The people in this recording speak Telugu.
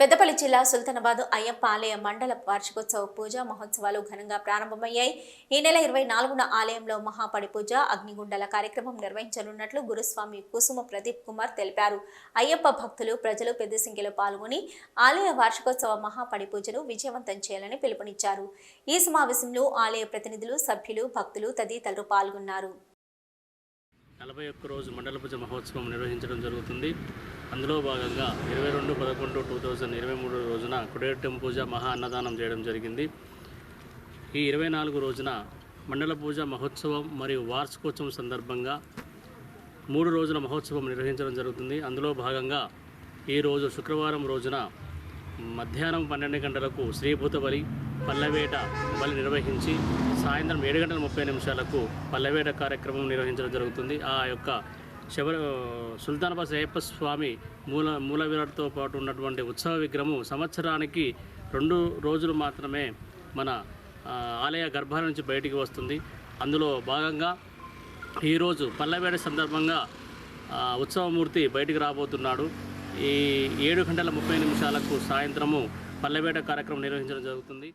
పెద్దపల్లి జిల్లా సుల్తానాబాద్ అయ్యప్ప ఆలయ మండల వార్షికోత్సవ పూజ మహోత్సవాలు ఘనంగా ప్రారంభమయ్యాయి. ఈ నెల ఇరవై నాలుగున ఆలయంలో మహాపడి పూజ కార్యక్రమం నిర్వహించనున్నట్లు గురుస్వామి కుసుమ ప్రదీప్ కుమార్ తెలిపారు. అయ్యప్ప భక్తులు ప్రజలు పెద్ద సంఖ్యలో పాల్గొని ఆలయ వార్షికోత్సవ మహాపడి పూజను విజయవంతం చేయాలని పిలుపునిచ్చారు. ఈ సమావేశంలో ఆలయ ప్రతినిధులు సభ్యులు భక్తులు తదితరులు పాల్గొన్నారు. నలభై ఒక్క రోజు మండల పూజ మహోత్సవం నిర్వహించడం జరుగుతుంది. అందులో భాగంగా ఇరవై రెండు పదకొండు టూ థౌజండ్ ఇరవై మూడు రోజున కుడేటం పూజ మహా అన్నదానం చేయడం జరిగింది. ఈ ఇరవై నాలుగు రోజున మండల పూజ మహోత్సవం మరియు వార్షికోత్సవం సందర్భంగా మూడు రోజుల మహోత్సవం నిర్వహించడం జరుగుతుంది. అందులో భాగంగా ఈరోజు శుక్రవారం రోజున మధ్యాహ్నం పన్నెండు గంటలకు శ్రీభూత బలి పల్లెవేట బలి నిర్వహించి సాయంత్రం ఏడు గంటల ముప్పై నిమిషాలకు పల్లెవేట కార్యక్రమం నిర్వహించడం జరుగుతుంది. ఆ యొక్క శబరి సుల్తానాబాద్ అయ్యప్ప స్వామి మూల మూల విరాట్తో పాటు ఉన్నటువంటి ఉత్సవ విగ్రహము సంవత్సరానికి రెండు రోజులు మాత్రమే మన ఆలయ గర్భాల నుంచి బయటికి వస్తుంది. అందులో భాగంగా ఈరోజు పల్లెవేట సందర్భంగా ఉత్సవమూర్తి బయటికి రాబోతున్నాడు. ఈ ఏడు గంటల ముప్పై నిమిషాలకు సాయంత్రము పల్లెవేట కార్యక్రమం నిర్వహించడం జరుగుతుంది.